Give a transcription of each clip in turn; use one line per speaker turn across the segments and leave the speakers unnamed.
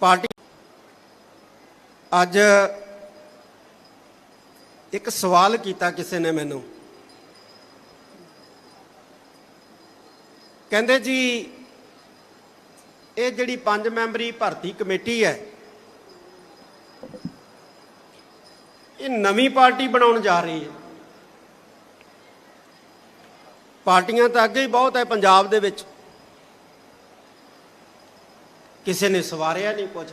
Party ਅੱਜ ਇੱਕ ਸਵਾਲ ਕੀਤਾ ਕਿਸੇ ਨੇ ਮੈਨੂੰ। ਕਹਿੰਦੇ ਜੀ, ਇਹ ਜਿਹੜੀ ਪੰਜ ਮੈਂਬਰੀ ਭਰਤੀ ਕਮੇਟੀ ਹੈ, ਇਹ ਨਵੀਂ ਪਾਰਟੀ ਬਣਾਉਣ ਜਾ ਰਹੀ ਹੈ। ਪਾਰਟੀਆਂ ਤਾਂ ਅੱਗੇ ਹੀ ਬਹੁਤ ਹੈ ਪੰਜਾਬ ਦੇ ਵਿੱਚ। ਕਿਸੇ ਨੇ ਸਵਾਰਿਆ ਨਹੀਂ ਕੁਝ।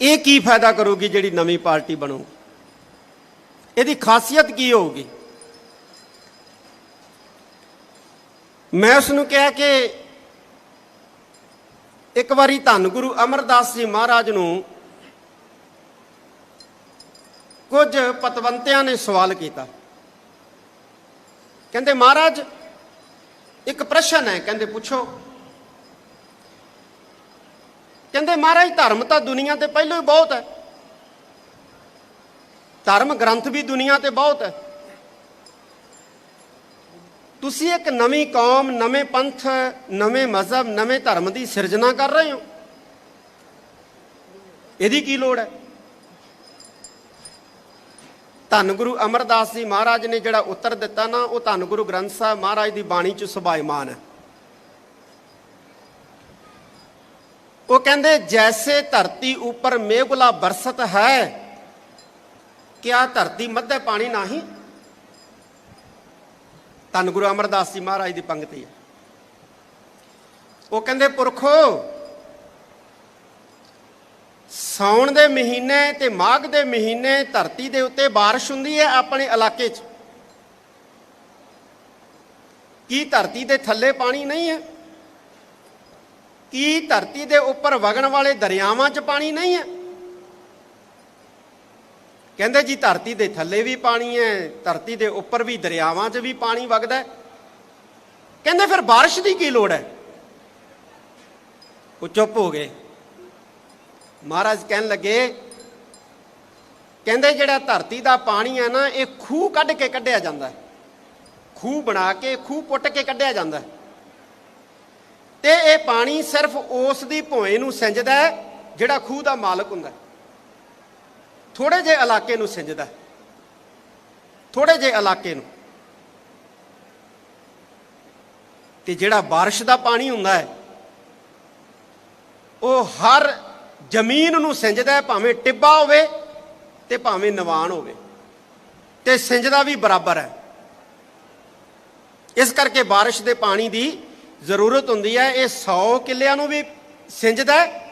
ਇਹ ਕੀ ਫਾਇਦਾ ਕਰੂਗੀ ਜਿਹੜੀ ਨਵੀਂ ਪਾਰਟੀ ਬਣੂ ਇਹਦੀ ਖਾਸੀਅਤ ਕੀ ਹੋਊਗੀ? ਮੈਂ ਉਸ ਨੂੰ ਕਿਹਾ ਕਿ ਇੱਕ ਵਾਰੀ ਧੰਨ ਗੁਰੂ ਅਮਰਦਾਸ ਜੀ ਮਹਾਰਾਜ ਨੂੰ ਕੁਝ ਪਤਵੰਤਿਆਂ ਨੇ ਸਵਾਲ ਕੀਤਾ। ਕਹਿੰਦੇ, ਮਹਾਰਾਜ ਇੱਕ ਪ੍ਰਸ਼ਨ ਹੈ, ਕਹਿੰਦੇ ਪੁੱਛੋ। ਕਹਿੰਦੇ, ਮਹਾਰਾਜ, ਧਰਮ ਤਾਂ ਦੁਨੀਆ ਤੇ ਪਹਿਲਾਂ ਹੀ ਬਹੁਤ ਹੈ। ਧਰਮ ਗ੍ਰੰਥ ਵੀ ਦੁਨੀਆ ਤੇ ਬਹੁਤ ਹੈ। ਤੁਸੀਂ ਇੱਕ ਨਵੀਂ ਕੌਮ, ਨਵੇਂ ਪੰਥ, ਨਵੇਂ ਮਜ਼ਹਬ, ਨਵੇਂ ਧਰਮ ਦੀ ਸਿਰਜਣਾ ਕਰ ਰਹੇ ਹੋ। ਇਹਦੀ ਕੀ ਲੋੜ ਹੈ? ਧੰਨ ਗੁਰੂ ਅਮਰਦਾਸ ਜੀ ਮਹਾਰਾਜ ਨੇ ਜਿਹੜਾ ਉੱਤਰ ਦਿੱਤਾ ਨਾ, ਉਹ ਧੰਨ ਗੁਰੂ ਗ੍ਰੰਥ ਸਾਹਿਬ ਮਹਾਰਾਜ ਦੀ ਬਾਣੀ ਚ ਸੁਭਾਇਮਾਨ ਹੈ। ਉਹ ਕਹਿੰਦੇ, ਜੈਸੇ ਧਰਤੀ ਉੱਪਰ ਮੇਘੁਲਾ ਬਰਸਤ ਹੈ, ਕਿਆ ਧਰਤੀ ਮੱਧੇ ਪਾਣੀ ਨਹੀਂ? ਧੰਨ ਗੁਰੂ ਅਮਰਦਾਸ ਜੀ ਮਹਾਰਾਜ ਦੀ ਪੰਗਤੀ ਹੈ। ਉਹ ਕਹਿੰਦੇ, ਪੁਰਖੋ ਸਾਉਣ ਦੇ ਮਹੀਨੇ ਤੇ ਮਾਘ ਦੇ ਮਹੀਨੇ ਧਰਤੀ ਦੇ ਉੱਤੇ بارش ਹੁੰਦੀ ਹੈ ਆਪਣੇ ਇਲਾਕੇ 'ਚ ਕੀ ਧਰਤੀ ਦੇ ਥੱਲੇ ਪਾਣੀ ਨਹੀਂ ਹੈ ਕੀ ਧਰਤੀ ਦੇ ਉੱਪਰ ਵਗਣ ਵਾਲੇ ਦਰਿਆਵਾਂ 'ਚ ਪਾਣੀ ਨਹੀਂ ਹੈ ਕਹਿੰਦੇ ਜੀ ਧਰਤੀ ਦੇ ਥੱਲੇ ਵੀ ਪਾਣੀ ਹੈ ਧਰਤੀ ਦੇ ਉੱਪਰ ਵੀ ਦਰਿਆਵਾਂ 'ਚ ਵੀ ਪਾਣੀ ਵਗਦਾ ਹੈ ਕਹਿੰਦੇ ਫਿਰ بارش ਦੀ ਕੀ ਲੋੜ ਹੈ ਉਹ ਚੁੱਪ ਹੋ ਗਏ ਮਹਾਰਾਜ ਕਹਿਣ ਲੱਗੇ ਕਹਿੰਦੇ ਜਿਹੜਾ ਧਰਤੀ ਦਾ ਪਾਣੀ ਹੈ ਨਾ ਇਹ ਖੂਹ ਕੱਢ ਕੇ ਕੱਢਿਆ ਜਾਂਦਾ ਹੈ ਖੂਹ ਬਣਾ ਕੇ ਖੂਹ ਪੁੱਟ ਕੇ ਕੱਢਿਆ ਜਾਂਦਾ ਹੈ ਤੇ ਇਹ ਪਾਣੀ ਸਿਰਫ ਉਸ ਦੀ ਭੋਏ ਨੂੰ ਸਿੰਜਦਾ ਹੈ ਜਿਹੜਾ ਖੂਹ ਦਾ ਮਾਲਕ ਹੁੰਦਾ ਹੈ ਥੋੜੇ ਜਿਹੇ ਇਲਾਕੇ ਨੂੰ ਸਿੰਜਦਾ ਹੈ ਥੋੜੇ ਜਿਹੇ ਇਲਾਕੇ ਨੂੰ ਤੇ ਜਿਹੜਾ بارش ਦਾ ਪਾਣੀ ਹੁੰਦਾ ਹੈ ਉਹ ਹਰ ਜ਼ਮੀਨ ਨੂੰ ਸਿੰਜਦਾ ਹੈ ਭਾਵੇਂ ਟਿੱਬਾ ਹੋਵੇ ਤੇ ਭਾਵੇਂ ਨਿਵਾਣ ਹੋਵੇ ਤੇ ਸਿੰਜਦਾ ਵੀ ਬਰਾਬਰ ਹੈ ਇਸ ਕਰਕੇ بارش ਦੇ ਪਾਣੀ ਦੀ ਜ਼ਰੂਰਤ ਹੁੰਦੀ ਹੈ ਇਹ 100 ਕਿੱਲਿਆਂ ਨੂੰ ਵੀ ਸਿੰਜਦਾ ਹੈ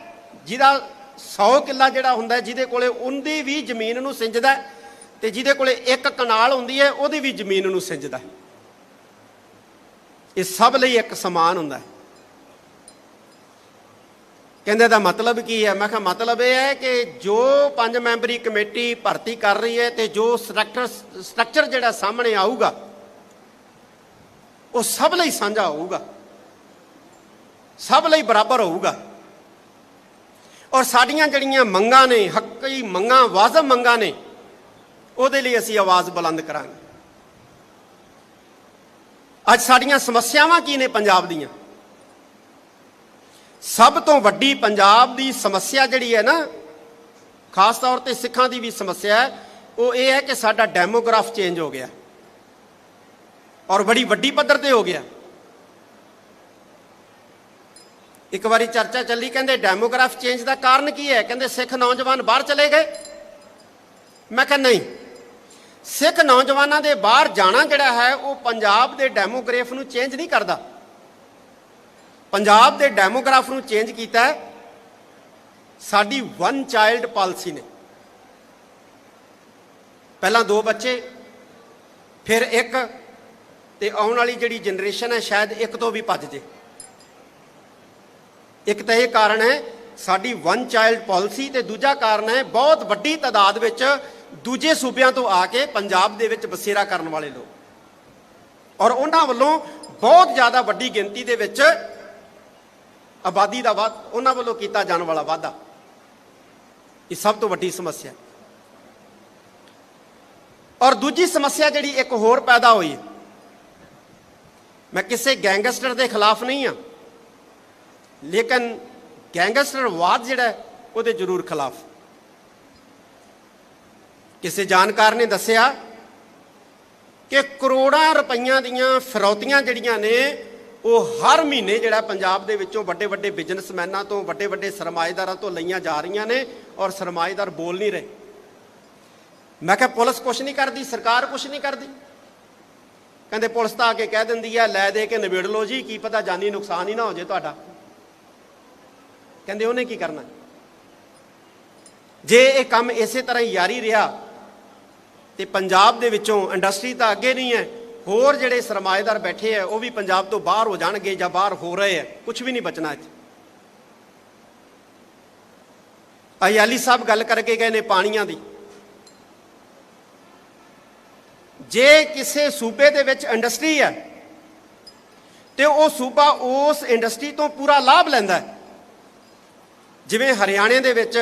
ਜਿਹਦਾ 100 ਕਿੱਲਾ ਜਿਹੜਾ ਹੁੰਦਾ ਹੈ, ਜਿਹਦੇ ਕੋਲੇ ਉਹਦੀ ਵੀ ਜ਼ਮੀਨ ਨੂੰ ਸਿੰਜਦਾ ਹੈ, ਤੇ ਜਿਹਦੇ ਕੋਲੇ ਇੱਕ ਕਨਾਲ ਹੁੰਦੀ ਹੈ ਉਹਦੀ ਵੀ ਜ਼ਮੀਨ ਨੂੰ ਸਿੰਜਦਾ ਹੈ। ਇਹ ਸਭ ਲਈ ਇੱਕ ਸਮਾਨ ਹੁੰਦਾ ਹੈ ਕਹਿੰਦੇ ਦਾ ਮਤਲਬ ਕੀ ਹੈ? ਮੈਂ ਕਿਹਾ ਮਤਲਬ ਇਹ ਹੈ ਕਿ ਜੋ ਪੰਜ ਮੈਂਬਰੀ ਕਮੇਟੀ ਭਰਤੀ ਕਰ ਰਹੀ ਹੈ ਤੇ ਜੋ ਸਟਰਕਚਰ ਸਟਰਕਚਰ ਜਿਹੜਾ ਸਾਹਮਣੇ ਆਊਗਾ, ਉਹ ਸਭ ਲਈ ਸਾਂਝਾ ਹੋਊਗਾ। ਸਭ ਲਈ ਬਰਾਬਰ ਹੋਊਗਾ। ਔਰ ਸਾਡੀਆਂ ਜਿਹੜੀਆਂ ਮੰਗਾਂ ਨੇ, ਹੱਕੀ ਮੰਗਾਂ, ਵਾਜਬ ਮੰਗਾਂ ਨੇ, ਉਹਦੇ ਲਈ ਅਸੀਂ ਆਵਾਜ਼ ਬੁਲੰਦ ਕਰਾਂਗੇ। ਅੱਜ ਸਾਡੀਆਂ ਸਮੱਸਿਆਵਾਂ ਕੀ ਨੇ ਪੰਜਾਬ ਦੀਆਂ? ਸਭ ਤੋਂ ਵੱਡੀ ਪੰਜਾਬ ਦੀ ਸਮੱਸਿਆ ਜਿਹੜੀ ਹੈ ਨਾ, ਖਾਸ ਤੌਰ ਤੇ ਸਿੱਖਾਂ ਦੀ ਵੀ ਸਮੱਸਿਆ ਹੈ, ਉਹ ਇਹ ਹੈ ਕਿ ਸਾਡਾ ਡੈਮੋਗ੍ਰਾਫ ਚੇਂਜ ਹੋ ਗਿਆ। ਔਰ ਬੜੀ ਵੱਡੀ ਪੱਧਰ ਤੇ ਹੋ ਗਿਆ। ਇੱਕ ਵਾਰੀ ਚਰਚਾ ਚੱਲੀ, ਕਹਿੰਦੇ ਡੈਮੋਗ੍ਰਾਫ ਚੇਂਜ ਦਾ ਕਾਰਨ ਕੀ ਹੈ? ਕਹਿੰਦੇ ਸਿੱਖ ਨੌਜਵਾਨ ਬਾਹਰ ਚਲੇ ਗਏ। ਮੈਂ ਕਿਹਾ ਨਹੀਂ। ਸਿੱਖ ਨੌਜਵਾਨਾਂ ਦੇ ਬਾਹਰ ਜਾਣਾ ਜਿਹੜਾ ਹੈ, ਉਹ ਪੰਜਾਬ ਦੇ ਡੈਮੋਗ੍ਰਾਫ ਨੂੰ ਚੇਂਜ ਨਹੀਂ ਕਰਦਾ। ਪੰਜਾਬ ਦੇ ਡੈਮੋਗ੍ਰਾਫ ਨੂੰ ਚੇਂਜ ਕੀਤਾ ਹੈ। ਸਾਡੀ ਵਨ ਚਾਈਲਡ ਪਾਲਿਸੀ ਨੇ। ਪਹਿਲਾਂ ਦੋ ਬੱਚੇ, ਫਿਰ ਇੱਕ, ਤੇ ਆਉਣ ਵਾਲੀ ਜਿਹੜੀ ਜਨਰੇਸ਼ਨ ਹੈ, ਸ਼ਾਇਦ ਇੱਕ ਤੋਂ ਵੀ ਭੱਜ ਜੇ। ਇੱਕ ਤਾਂ ਇਹ ਕਾਰਨ ਹੈ, ਸਾਡੀ ਵਨ ਚਾਈਲਡ ਪਾਲਿਸੀ ਤੇ ਦੂਜਾ ਕਾਰਨ ਹੈ, ਬਹੁਤ ਵੱਡੀ ਤਾਦਾਦ ਵਿੱਚ ਦੂਜੇ ਸੂਬਿਆਂ ਤੋਂ ਆ ਕੇ ਪੰਜਾਬ ਦੇ ਵਿੱਚ ਬਸੇਰਾ ਕਰਨ ਵਾਲੇ ਲੋਕ। ਔਰ ਉਹਨਾਂ ਵੱਲੋਂ ਬਹੁਤ ਜ਼ਿਆਦਾ ਵੱਡੀ ਗਿਣਤੀ ਦੇ ਵਿੱਚ ਆਬਾਦੀ ਦਾ ਵਾਧ ਉਹਨਾਂ ਵੱਲੋਂ ਕੀਤਾ ਜਾਣ ਵਾਲਾ ਵਾਧਾ ਇਹ ਸਭ ਤੋਂ ਵੱਡੀ ਸਮੱਸਿਆ ਔਰ ਦੂਜੀ ਸਮੱਸਿਆ ਜਿਹੜੀ ਇੱਕ ਹੋਰ ਪੈਦਾ ਹੋਈ ਮੈਂ ਕਿਸੇ ਗੈਂਗਸਟਰ ਦੇ ਖਿਲਾਫ ਨਹੀਂ ਆ ਲੇਕਿਨ ਗੈਂਗਸਟਰ ਵਾਦ ਜਿਹੜਾ ਉਹਦੇ ਜ਼ਰੂਰ ਖਿਲਾਫ। ਕਿਸੇ ਜਾਣਕਾਰ ਨੇ ਦੱਸਿਆ ਕਿ ਕਰੋੜਾਂ ਰੁਪਈਆਂ ਦੀਆਂ ਫਿਰੌਤੀਆਂ ਜਿਹੜੀਆਂ ਨੇ ਉਹ ਹਰ ਮਹੀਨੇ ਜਿਹੜਾ ਪੰਜਾਬ ਦੇ ਵਿੱਚੋਂ ਵੱਡੇ ਵੱਡੇ ਬਿਜ਼ਨਸਮੈਨਾਂ ਤੋਂ, ਵੱਡੇ ਵੱਡੇ ਸਰਮਾਏਦਾਰਾਂ ਤੋਂ ਲਈਆਂ ਜਾ ਰਹੀਆਂ ਨੇ ਔਰ ਸਰਮਾਏਦਾਰ ਬੋਲ ਨਹੀਂ ਰਹੇ। ਮੈਂ ਕਿਹਾ, ਪੁਲਿਸ ਕੁਛ ਨਹੀਂ ਕਰਦੀ, ਸਰਕਾਰ ਕੁਛ ਨਹੀਂ ਕਰਦੀ? ਕਹਿੰਦੇ, ਪੁਲਿਸ ਤਾਂ ਆ ਕੇ ਕਹਿ ਦਿੰਦੀ ਆ ਲੈ ਦੇ ਕੇ ਨਿਬੇੜ ਲਓ ਜੀ, ਕੀ ਪਤਾ ਜਾਨੀ ਨੁਕਸਾਨ ਹੀ ਨਾ ਹੋ ਜੇ ਤੁਹਾਡਾ। ਕਹਿੰਦੇ, ਉਹਨੇ ਕੀ ਕਰਨਾ? ਜੇ ਇਹ ਕੰਮ ਇਸੇ ਤਰ੍ਹਾਂ ਹੀ ਜਾਰੀ ਰਿਹਾ ਤੇ ਪੰਜਾਬ ਦੇ ਵਿੱਚੋਂ ਇੰਡਸਟਰੀ ਤਾਂ ਅੱਗੇ ਨਹੀਂ ਹੈ ਹੋਰ ਜਿਹੜੇ ਸਰਮਾਏਦਾਰ ਬੈਠੇ ਆ, ਉਹ ਵੀ ਪੰਜਾਬ ਤੋਂ ਬਾਹਰ ਹੋ ਜਾਣਗੇ ਜਾਂ ਬਾਹਰ ਹੋ ਰਹੇ ਆ ਕੁਝ ਵੀ ਨਹੀਂ ਬਚਣਾ ਇੱਥੇ। ਅਯਾਲੀ ਸਾਹਿਬ ਗੱਲ ਕਰਕੇ ਗਏ ਨੇ ਪਾਣੀਆਂ ਦੀ। ਜੇ ਕਿਸੇ ਸੂਬੇ ਦੇ ਵਿੱਚ ਇੰਡਸਟਰੀ ਹੈ, ਤੇ ਉਹ ਸੂਬਾ ਉਸ ਇੰਡਸਟਰੀ ਤੋਂ ਪੂਰਾ ਲਾਭ ਲੈਂਦਾ ਹੈ। ਜਿਵੇਂ ਹਰਿਆਣੇ ਦੇ ਵਿੱਚ,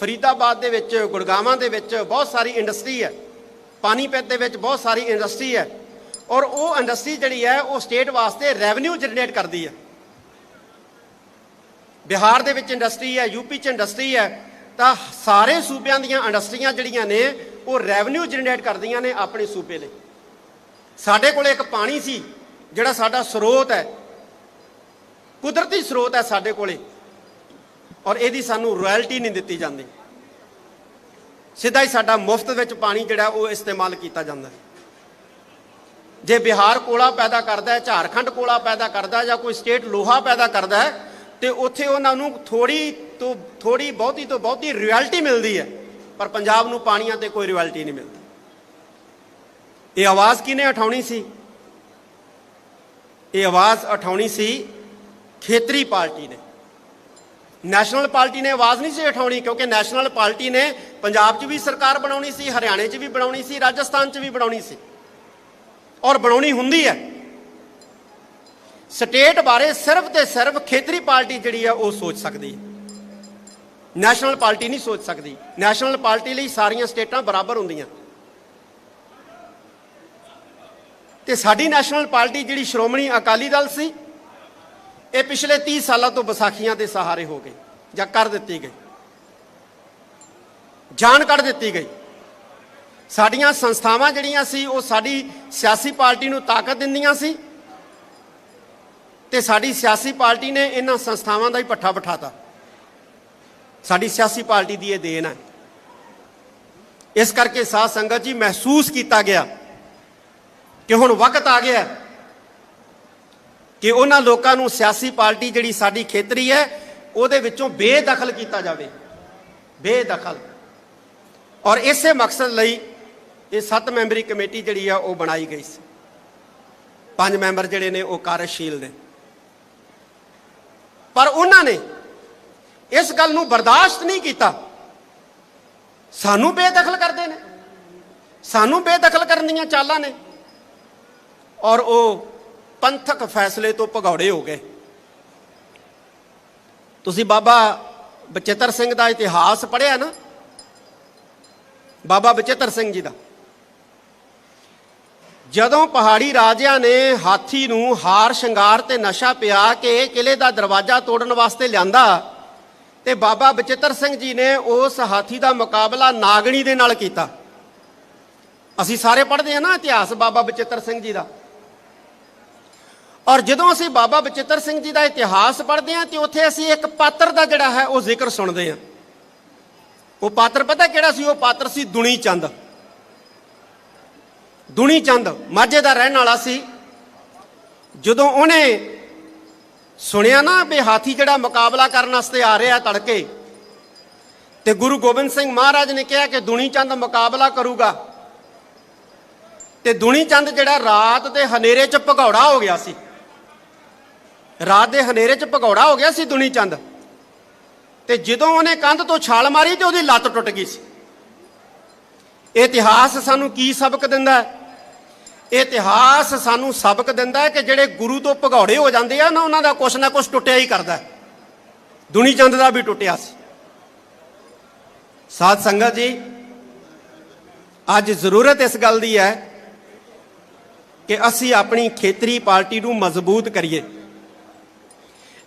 ਫਰੀਦਾਬਾਦ ਦੇ ਵਿੱਚ, ਗੁੜਗਾਵਾਂ ਦੇ ਵਿੱਚ ਬਹੁਤ ਸਾਰੀ ਇੰਡਸਟਰੀ ਹੈ। ਪਾਣੀਪਤ ਦੇ ਵਿੱਚ ਬਹੁਤ ਸਾਰੀ ਇੰਡਸਟਰੀ ਹੈ। ਔਰ ਉਹ ਇੰਡਸਟਰੀ ਜਿਹੜੀ ਹੈ, ਉਹ ਸਟੇਟ ਵਾਸਤੇ ਰੈਵਨਿਊ ਜਨਰੇਟ ਕਰਦੀ ਹੈ। ਬਿਹਾਰ ਦੇ ਵਿੱਚ ਇੰਡਸਟਰੀ ਹੈ ਯੂਪੀ 'ਚ ਇੰਡਸਟਰੀ ਹੈ, ਤਾਂ ਸਾਰੇ ਸੂਬਿਆਂ ਦੀਆਂ ਇੰਡਸਟਰੀਆਂ ਜਿਹੜੀਆਂ ਨੇ, ਉਹ ਰੈਵਨਿਊ ਜਨਰੇਟ ਕਰਦੀਆਂ ਨੇ ਆਪਣੇ ਸੂਬੇ ਲਈ। ਸਾਡੇ ਕੋਲ ਇੱਕ ਪਾਣੀ ਸੀ, ਜਿਹੜਾ ਸਾਡਾ ਸਰੋਤ ਹੈ। ਕੁਦਰਤੀ ਸਰੋਤ ਹੈ ਸਾਡੇ ਕੋਲੇ। ਔਰ ਇਹਦੀ ਸਾਨੂੰ ਰਾਇਲਟੀ ਨਹੀਂ ਦਿੱਤੀ ਜਾਂਦੀ। ਸਿੱਧਾ ਹੀ ਸਾਡਾ ਮੁਫਤ ਵਿੱਚ ਪਾਣੀ ਜਿਹੜਾ, ਉਹ ਇਸਤੇਮਾਲ ਕੀਤਾ ਜਾਂਦਾ ਹੈ। ਜੇ ਬਿਹਾਰ ਕੋਲਾ ਪੈਦਾ ਕਰਦਾ ਹੈ, ਝਾਰਖੰਡ ਕੋਲਾ ਪੈਦਾ ਕਰਦਾ ਜਾਂ ਕੋਈ ਸਟੇਟ ਲੋਹਾ ਪੈਦਾ ਕਰਦਾ ਹੈ, ਤੇ ਉੱਥੇ ਉਹਨਾਂ ਨੂੰ ਥੋੜੀ ਤੋਂ ਥੋੜੀ ਬਹੁਤੀ ਤੋਂ ਬਹੁਤੀ ਰਾਇਲਟੀ ਮਿਲਦੀ ਹੈ, ਪਰ ਪੰਜਾਬ ਨੂੰ ਪਾਣੀਆਂ ਤੇ ਕੋਈ ਰਾਇਲਟੀ ਨਹੀਂ ਮਿਲਦੀ। ਇਹ ਆਵਾਜ਼ ਕਿਹਨੇ ਉਠਾਉਣੀ ਸੀ? ਇਹ ਆਵਾਜ਼ ਉਠਾਉਣੀ ਸੀ ਖੇਤਰੀ ਪਾਰਟੀ ਨੇ। ਨੈਸ਼ਨਲ ਪਾਰਟੀ ਨੇ ਆਵਾਜ਼ ਨਹੀਂ ਸੀ ਉਠਾਉਣੀ, ਕਿਉਂਕਿ ਨੈਸ਼ਨਲ ਪਾਰਟੀ ਨੇ ਪੰਜਾਬ 'ਚ ਵੀ ਸਰਕਾਰ ਬਣਾਉਣੀ ਸੀ, ਹਰਿਆਣੇ 'ਚ ਵੀ ਬਣਾਉਣੀ ਸੀ, ਰਾਜਸਥਾਨ 'ਚ ਵੀ ਬਣਾਉਣੀ ਸੀ। ਔਰ ਬਣਾਉਣੀ ਹੁੰਦੀ ਹੈ। ਸਟੇਟ ਬਾਰੇ ਸਿਰਫ ਤੇ ਸਿਰਫ ਖੇਤਰੀ ਪਾਰਟੀ ਜਿਹੜੀ ਆ, ਉਹ ਸੋਚ ਸਕਦੀ ਹੈ। ਨੈਸ਼ਨਲ ਪਾਰਟੀ ਨਹੀਂ ਸੋਚ ਸਕਦੀ। ਨੈਸ਼ਨਲ ਪਾਰਟੀ ਲਈ ਸਾਰੀਆਂ ਸਟੇਟਾਂ ਬਰਾਬਰ ਹੁੰਦੀਆਂ। ਤੇ ਸਾਡੀ ਨੈਸ਼ਨਲ ਪਾਰਟੀ ਜਿਹੜੀ ਸ਼੍ਰੋਮਣੀ ਅਕਾਲੀ ਦਲ ਸੀ, ਇਹ ਪਿਛਲੇ 30 ਸਾਲਾਂ ਤੋਂ ਵਿਸਾਖੀਆਂ ਦੇ ਸਹਾਰੇ ਹੋ ਗਈ ਜਾਂ ਕਰ ਦਿੱਤੀ ਗਈ। ਜਾਨ ਕੱਢ ਦਿੱਤੀ ਗਈ। ਸਾਡੀਆਂ ਸੰਸਥਾਵਾਂ ਜਿਹੜੀਆਂ ਸੀ, ਉਹ ਸਾਡੀ ਸਿਆਸੀ ਪਾਰਟੀ ਨੂੰ ਤਾਕਤ ਦਿੰਦੀਆਂ ਸੀ ਤੇ ਸਾਡੀ ਸਿਆਸੀ ਪਾਰਟੀ ਨੇ ਇਹਨਾਂ ਸੰਸਥਾਵਾਂ ਦਾ ਹੀ ਪੱਠਾ ਬਿਠਾਤਾ। ਸਾਡੀ ਸਿਆਸੀ ਪਾਰਟੀ ਦੀ ਇਹ ਦੇਣ ਹੈ। ਇਸ ਕਰਕੇ ਸਾਧ ਸੰਗਤ ਜੀ ਮਹਿਸੂਸ ਕੀਤਾ ਗਿਆ ਕਿ ਹੁਣ ਵਕਤ ਆ ਗਿਆ ਕਿ ਉਹਨਾਂ ਲੋਕਾਂ ਨੂੰ ਸਿਆਸੀ ਪਾਰਟੀ ਜਿਹੜੀ ਸਾਡੀ ਖੇਤਰੀ ਹੈ, ਉਹਦੇ ਵਿੱਚੋਂ ਬੇਦਖਲ ਕੀਤਾ ਜਾਵੇ। ਬੇਦਖਲ। ਔਰ ਇਸੇ ਮਕਸਦ ਲਈ ਇਹ ਸੱਤ ਮੈਂਬਰੀ ਕਮੇਟੀ ਜਿਹੜੀ ਆ, ਉਹ ਬਣਾਈ ਗਈ ਸੀ। ਪੰਜ ਮੈਂਬਰ ਜਿਹੜੇ ਨੇ, ਉਹ ਕਾਰਜਸ਼ੀਲ ਨੇ। ਪਰ ਉਹਨਾਂ ਨੇ ਇਸ ਗੱਲ ਨੂੰ ਬਰਦਾਸ਼ਤ ਨਹੀਂ ਕੀਤਾ। ਸਾਨੂੰ ਬੇਦਖਲ ਕਰਦੇ ਨੇ। ਸਾਨੂੰ ਬੇਦਖਲ ਕਰਨ ਦੀਆਂ ਚਾਲਾਂ ਨੇ। ਔਰ ਉਹ ਪੰਥਕ ਫੈਸਲੇ ਤੋਂ ਭਗੌੜੇ ਹੋ ਗਏ। ਤੁਸੀਂ ਬਾਬਾ ਬਚਿੱਤਰ ਸਿੰਘ ਦਾ ਇਤਿਹਾਸ ਪੜ੍ਹਿਆ ਨਾ? ਬਾਬਾ ਬਚਿੱਤਰ ਸਿੰਘ ਜੀ ਦਾ। ਜਦੋਂ ਪਹਾੜੀ ਰਾਜਿਆਂ ਨੇ ਹਾਥੀ ਨੂੰ ਹਾਰ ਸ਼ਿੰਗਾਰ ਤੇ ਨਸ਼ਾ ਪਿਆ ਕੇ ਕਿਲੇ ਦਾ ਦਰਵਾਜ਼ਾ ਤੋੜਨ ਵਾਸਤੇ ਲਿਆਂਦਾ ਤੇ ਬਾਬਾ ਬਚਿੱਤਰ ਸਿੰਘ ਜੀ ਨੇ ਉਸ ਹਾਥੀ ਦਾ ਮੁਕਾਬਲਾ ਨਾਗਣੀ ਦੇ ਨਾਲ ਕੀਤਾ। ਅਸੀਂ ਸਾਰੇ ਪੜ੍ਹਦੇ ਹਾਂ ਨਾ ਇਤਿਹਾਸ ਬਾਬਾ ਬਚਿੱਤਰ ਸਿੰਘ ਜੀ ਦਾ। ਔਰ ਜਦੋਂ ਅਸੀਂ ਬਾਬਾ ਬਚਿੱਤਰ ਸਿੰਘ ਜੀ ਦਾ ਇਤਿਹਾਸ ਪੜ੍ਹਦੇ ਹਾਂ ਤੇ ਉੱਥੇ ਅਸੀਂ ਇੱਕ ਪਾਤਰ ਦਾ ਜਿਹੜਾ ਹੈ ਉਹ ਜ਼ਿਕਰ ਸੁਣਦੇ ਹਾਂ। ਉਹ ਪਾਤਰ ਪਤਾ ਕਿਹੜਾ ਸੀ? ਉਹ ਪਾਤਰ ਸੀ ਦੁਨੀ ਚੰਦ ਦੁਨੀ ਚੰਦ ਮਾਝੇ ਦਾ ਰਹਿਣ ਵਾਲਾ ਸੀ। ਜਦੋਂ ਉਹਨੇ ਸੁਣਿਆ ਨਾ ਵੀ ਹਾਥੀ ਜਿਹੜਾ ਮੁਕਾਬਲਾ ਕਰਨ ਵਾਸਤੇ ਆ ਰਿਹਾ ਤੜਕੇ, ਤੇ ਗੁਰੂ ਗੋਬਿੰਦ ਸਿੰਘ ਮਹਾਰਾਜ ਨੇ ਕਿਹਾ ਕਿ ਦੁਨੀ ਚੰਦ ਮੁਕਾਬਲਾ ਕਰੂਗਾ। ਤੇ ਦੁਨੀ ਚੰਦ ਜਿਹੜਾ ਰਾਤ ਦੇ ਹਨੇਰੇ 'ਚ ਭਗੌੜਾ ਹੋ ਗਿਆ ਸੀ। ਰਾਤ ਦੇ ਹਨੇਰੇ 'ਚ ਭਗੌੜਾ ਹੋ ਗਿਆ ਸੀ ਦੁਨੀ ਚੰਦ ਤੇ ਜਦੋਂ ਉਹਨੇ ਕੰਧ ਤੋਂ ਛਾਲ ਮਾਰੀ ਤੇ ਉਹਦੀ ਲੱਤ ਟੁੱਟ ਗਈ ਸੀ। ਇਹ ਇਤਿਹਾਸ ਸਾਨੂੰ ਕੀ ਸਬਕ ਦਿੰਦਾ ਹੈ? ਇਹ ਇਤਿਹਾਸ ਸਾਨੂੰ ਸਬਕ ਦਿੰਦਾ ਹੈ ਕਿ ਜਿਹੜੇ ਗੁਰੂ ਤੋਂ ਭਗੌੜੇ ਹੋ ਜਾਂਦੇ ਆ ਨਾ, ਉਹਨਾਂ ਦਾ ਕੁਛ ਨਾ ਕੁਛ ਟੁੱਟਿਆ ਹੀ ਕਰਦਾ ਹੈ। ਦੁਨੀ ਚੰਦ ਦਾ ਵੀ ਟੁੱਟਿਆ ਸੀ। ਸਾਧ ਸੰਗਤ ਜੀ, ਅੱਜ ਜ਼ਰੂਰਤ ਇਸ ਗੱਲ ਦੀ ਹੈ ਕਿ ਅਸੀਂ ਆਪਣੀ ਖੇਤਰੀ ਪਾਰਟੀ ਨੂੰ ਮਜ਼ਬੂਤ ਕਰੀਏ।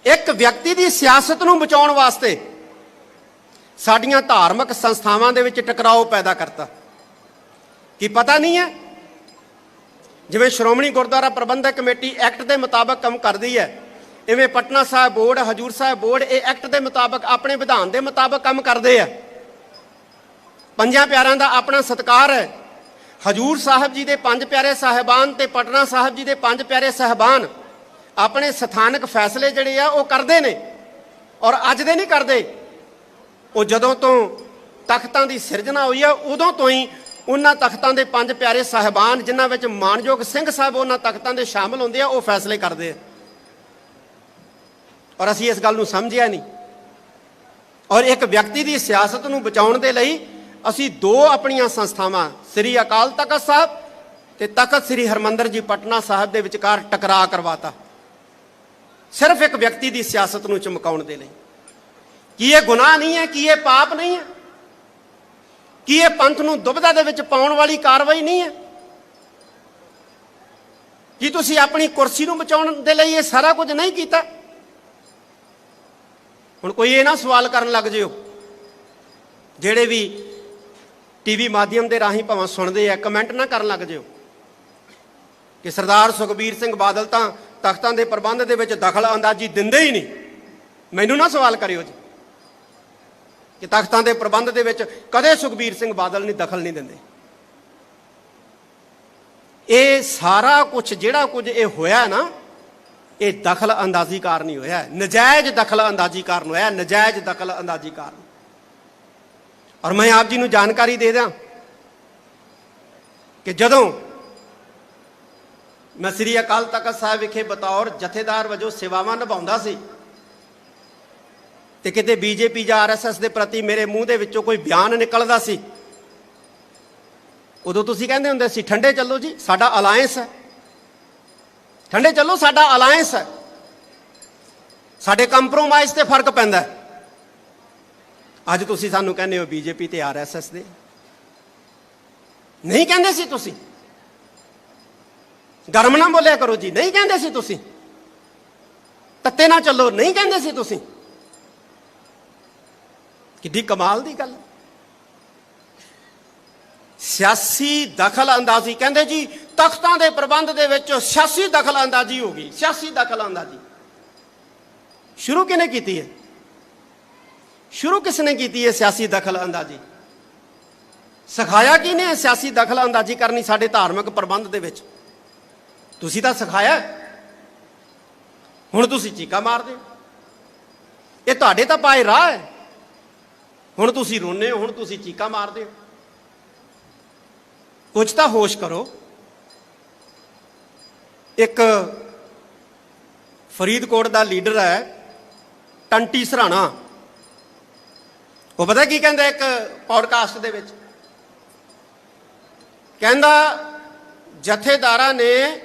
ਇੱਕ ਵਿਅਕਤੀ ਦੀ ਸਿਆਸਤ ਨੂੰ ਬਚਾਉਣ ਵਾਸਤੇ ਸਾਡੀਆਂ ਧਾਰਮਿਕ ਸੰਸਥਾਵਾਂ ਦੇ ਵਿੱਚ ਟਕਰਾਓ ਪੈਦਾ ਕਰਤਾ। ਕੀ ਪਤਾ ਨਹੀਂ ਹੈ ਜਿਵੇਂ ਸ਼੍ਰੋਮਣੀ ਗੁਰਦੁਆਰਾ ਪ੍ਰਬੰਧਕ ਕਮੇਟੀ ਐਕਟ ਦੇ ਮੁਤਾਬਕ ਕੰਮ ਕਰਦੀ ਹੈ, ਇਵੇਂ ਪਟਨਾ ਸਾਹਿਬ ਬੋਰਡ, ਹਜੂਰ ਸਾਹਿਬ ਬੋਰਡ ਇਹ ਐਕਟ ਦੇ ਮੁਤਾਬਕ ਆਪਣੇ ਵਿਧਾਨ ਦੇ ਮੁਤਾਬਕ ਕੰਮ ਕਰਦੇ ਆ। ਪੰਜਾਂ ਪਿਆਰਿਆਂ ਦਾ ਆਪਣਾ ਸਤਕਾਰ ਹੈ। ਹਜੂਰ ਸਾਹਿਬ ਜੀ ਦੇ ਪੰਜ ਪਿਆਰੇ ਸਾਹਿਬਾਨ ਤੇ ਪਟਨਾ ਸਾਹਿਬ ਜੀ ਦੇ ਪੰਜ ਪਿਆਰੇ ਸਾਹਿਬਾਨ ਆਪਣੇ ਸਥਾਨਕ ਫੈਸਲੇ ਜਿਹੜੇ ਆ ਉਹ ਕਰਦੇ ਨੇ ਔਰ ਅੱਜ ਦੇ ਨਹੀਂ ਕਰਦੇ। ਉਹ ਜਦੋਂ ਤੋਂ ਤਖਤਾਂ ਦੀ ਸਿਰਜਣਾ ਹੋਈ ਆ, ਉਦੋਂ ਤੋਂ ਹੀ ਉਹਨਾਂ ਤਖਤਾਂ ਦੇ ਪੰਜ ਪਿਆਰੇ ਸਾਹਿਬਾਨ, ਜਿਨ੍ਹਾਂ ਵਿੱਚ ਮਾਨਯੋਗ ਸਿੰਘ ਸਾਹਿਬ ਉਹਨਾਂ ਤਖਤਾਂ ਦੇ ਸ਼ਾਮਲ ਹੁੰਦੇ ਆ, ਉਹ ਫੈਸਲੇ ਕਰਦੇ ਆ। ਔਰ ਅਸੀਂ ਇਸ ਗੱਲ ਨੂੰ ਸਮਝਿਆ ਨਹੀਂ। ਔਰ ਇੱਕ ਵਿਅਕਤੀ ਦੀ ਸਿਆਸਤ ਨੂੰ ਬਚਾਉਣ ਦੇ ਲਈ ਅਸੀਂ ਦੋ ਆਪਣੀਆਂ ਸੰਸਥਾਵਾਂ, ਸ੍ਰੀ ਅਕਾਲ ਤਖਤ ਸਾਹਿਬ ਤੇ ਤਖਤ ਸ੍ਰੀ ਹਰਮੰਦਰ ਜੀ ਪਟਨਾ ਸਾਹਿਬ ਦੇ ਵਿਚਕਾਰ ਟਕਰਾਅ ਕਰਵਾਤਾ। ਸਿਰਫ ਇੱਕ ਵਿਅਕਤੀ ਦੀ ਸਿਆਸਤ ਨੂੰ ਚਮਕਾਉਣ ਦੇ ਲਈ। ਕੀ ਇਹ ਗੁਨਾਹ ਨਹੀਂ ਹੈ? ਕੀ ਇਹ ਪਾਪ ਨਹੀਂ ਹੈ? ਕੀ ਇਹ ਪੰਥ ਨੂੰ ਦੁਬਧਾ ਦੇ ਵਿੱਚ ਪਾਉਣ ਵਾਲੀ ਕਾਰਵਾਈ ਨਹੀਂ ਹੈ? ਕੀ ਤੁਸੀਂ ਆਪਣੀ ਕੁਰਸੀ ਨੂੰ ਬਚਾਉਣ ਦੇ ਲਈ ਇਹ ਸਾਰਾ ਕੁਝ ਨਹੀਂ ਕੀਤਾ? ਹੁਣ ਕੋਈ ਇਹ ਨਾ ਸਵਾਲ ਕਰਨ ਲੱਗ ਜਿਓ। ਜਿਹੜੇ ਵੀ ਟੀਵੀ ਮਾਧਿਅਮ ਦੇ ਰਾਹੀਂ ਭਾਵੇਂ ਸੁਣਦੇ ਆ, ਕਮੈਂਟ ਨਾ ਕਰਨ ਲੱਗ ਜਿਓ। ਕਿ ਸਰਦਾਰ ਸੁਖਬੀਰ ਸਿੰਘ ਬਾਦਲ ਤਾਂ ਤਖਤਾਂ ਦੇ ਪ੍ਰਬੰਧ ਦੇ ਵਿੱਚ ਦਖਲ ਅੰਦਾਜ਼ੀ ਦਿੰਦੇ ਹੀ ਨਹੀਂ। ਮੈਨੂੰ ਨਾ ਸਵਾਲ ਕਰਿਓ ਜੀ। ਕਿ ਤਖਤਾਂ ਦੇ ਪ੍ਰਬੰਧ ਦੇ ਵਿੱਚ ਕਦੇ ਸੁਖਬੀਰ ਸਿੰਘ ਬਾਦਲ ਨਹੀਂ ਦਖਲ ਨਹੀਂ ਦਿੰਦੇ ਇਹ ਸਾਰਾ ਕੁਝ ਜਿਹੜਾ ਕੁਝ ਇਹ ਹੋਇਆ ਨਾ ਇਹ ਦਖਲ ਅੰਦਾਜ਼ੀ ਕਾਰਨ ਹੀ ਹੋਇਆ ਹੈ। ਨਜਾਇਜ਼ ਦਖਲ ਅੰਦਾਜ਼ੀ ਕਾਰਨ ਹੋਇਆ ਹੈ, ਨਜਾਇਜ਼ ਦਖਲ ਅੰਦਾਜ਼ੀ ਕਾਰਨ ਔਰ ਮੈਂ ਆਪ ਜੀ ਨੂੰ ਜਾਣਕਾਰੀ ਦੇ ਦਿਆਂ ਕਿ ਜਦੋਂ ਮੈਂ ਸ੍ਰੀ ਅਕਾਲ ਤਖਤ ਸਾਹਿਬ ਵਿਖੇ ਬਤੌਰ ਜਥੇਦਾਰ ਵਜੋਂ ਸੇਵਾਵਾਂ ਨਿਭਾਉਂਦਾ ਸੀ ਤੇ ਕਿਤੇ ਬੀਜੇਪੀ ਜਾਂ ਆਰਐਸਐਸ ਦੇ ਪ੍ਰਤੀ ਮੇਰੇ ਮੂੰਹ ਦੇ ਵਿੱਚੋਂ ਕੋਈ ਬਿਆਨ ਨਿਕਲਦਾ ਸੀ? ਉਦੋਂ ਤੁਸੀਂ ਕਹਿੰਦੇ ਹੁੰਦੇ ਸੀ, ਠੰਡੇ ਚੱਲੋ ਜੀ, ਸਾਡਾ ਅਲਾਈਅੰਸ ਹੈ। ਠੰਡੇ ਚੱਲੋ, ਸਾਡਾ ਅਲਾਈਅੰਸ ਹੈ। ਸਾਡੇ ਕੰਪਰੋਮਾਈਜ਼ ਤੇ ਫ਼ਰਕ ਪੈਂਦਾ ਅੱਜ ਤੁਸੀਂ ਸਾਨੂੰ ਕਹਿੰਦੇ ਹੋ ਬੀਜੇਪੀ ਤੇ ਆਰਐਸਐਸ ਦੇ। ਨਹੀਂ ਕਹਿੰਦੇ ਸੀ ਤੁਸੀਂ। ਗਰਮ ਨਾ ਬੋਲਿਆ ਕਰੋ ਜੀ, ਨਹੀਂ ਕਹਿੰਦੇ ਸੀ ਤੁਸੀਂ। ਤੱਤੇ ਨਾ ਚੱਲੋ, ਨਹੀਂ ਕਹਿੰਦੇ ਸੀ ਤੁਸੀਂ। ਕਿੱਡੀ ਕਮਾਲ ਦੀ ਗੱਲ। ਸਿਆਸੀ ਦਖਲ ਅੰਦਾਜ਼ੀ ਕਹਿੰਦੇ ਜੀ, ਤਖਤਾਂ ਦੇ ਪ੍ਰਬੰਧ ਦੇ ਵਿੱਚ ਸਿਆਸੀ ਦਖਲ ਅੰਦਾਜ਼ੀ ਹੋ ਗਈ, ਸਿਆਸੀ ਦਖਲ ਅੰਦਾਜ਼ੀ ਸ਼ੁਰੂ ਕਿਨੇ ਕੀਤੀ ਹੈ? ਸ਼ੁਰੂ ਕਿਸ ਨੇ ਕੀਤੀ ਹੈ ਸਿਆਸੀ ਦਖਲ ਅੰਦਾਜ਼ੀ ਸਿਖਾਇਆ ਕਿਨੇ ਹੈ ਸਿਆਸੀ ਦਖਲ ਅੰਦਾਜ਼ੀ ਕਰਨੀ ਸਾਡੇ ਧਾਰਮਿਕ ਪ੍ਰਬੰਧ ਦੇ ਵਿੱਚ? ਤੁਸੀਂ ਤਾਂ ਸਿਖਾਇਆ ਹੁਣ ਤੁਸੀਂ ਚੀਕਾ ਮਾਰਦੇ ਹੋ। ਇਹ ਤੁਹਾਡੇ ਤਾਂ ਪਾਏ ਰਾਹ ਹੈ। ਹੁਣ ਤੁਸੀਂ ਰੋਨੇ ਹੋ, ਹੁਣ ਤੁਸੀਂ ਚੀਕਾ ਮਾਰਦੇ ਹੋ। ਕੁਝ ਤਾਂ ਹੋਸ਼ ਕਰੋ। ਇੱਕ ਫਰੀਦਕੋਟ ਦਾ ਲੀਡਰ ਹੈ, ਟੰਟੀ ਸਰਾਣਾ। ਉਹ ਪਤਾ ਕੀ ਕਹਿੰਦਾ ਇੱਕ ਪੌਡਕਾਸਟ ਦੇ ਵਿੱਚ? ਕਹਿੰਦਾ, ਜਥੇਦਾਰਾਂ ਨੇ